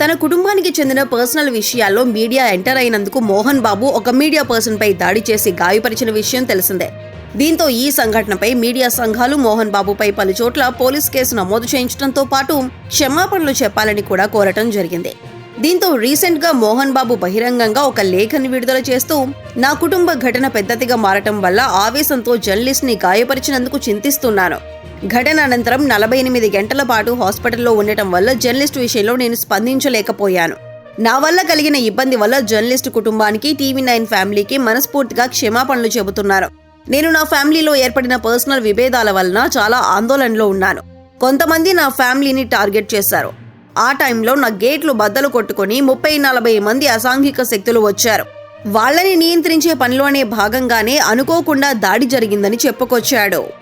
తన కుటుంబానికి చెందిన పర్సనల్ విషయాల్లో మీడియా ఎంటర్ అయినందుకు మోహన్ బాబు ఒక మీడియా పర్సన్ పై దాడి చేసి గాయపరిచిన విషయం తెలిసిందే. దీంతో ఈ సంఘటనపై మీడియా సంఘాలు మోహన్ బాబుపై పలు చోట్ల పోలీస్ కేసు నమోదు చేయించడంతో పాటు క్షమాపణలు చెప్పాలని కూడా కోరటం జరిగింది. దీంతో రీసెంట్గా మోహన్ బాబు బహిరంగంగా ఒక లేఖని విడుదల చేస్తూ నా కుటుంబ ఘటన పెద్దదిగా మారటం వల్ల ఆవేశంతో జర్నలిస్ట్ని గాయపరిచినందుకు చింతిస్తున్నాను. ఘటన అనంతరం నలభై ఎనిమిది గంటల పాటు హాస్పిటల్లో ఉండటం వల్ల జర్నలిస్ట్ విషయంలో నేను స్పందించలేకపోయాను. నా వల్ల కలిగిన ఇబ్బంది వల్ల జర్నలిస్ట్ కుటుంబానికి టీవీ నైన్ ఫ్యామిలీకి మనస్ఫూర్తిగా క్షమాపణలు చెబుతున్నారు. నేను నా ఫ్యామిలీలో ఏర్పడిన పర్సనల్ విభేదాల వలన చాలా ఆందోళనలో ఉన్నాను. కొంతమంది నా ఫ్యామిలీని టార్గెట్ చేశారు. ఆ టైంలో నా గేట్లు బద్దలు కొట్టుకొని ముప్పై నలభై మంది అసాంఘిక శక్తులు వచ్చారు. వాళ్ళని నియంత్రించే పనిలోనే భాగంగానే అనుకోకుండా దాడి జరిగిందని చెప్పుకొచ్చాడు.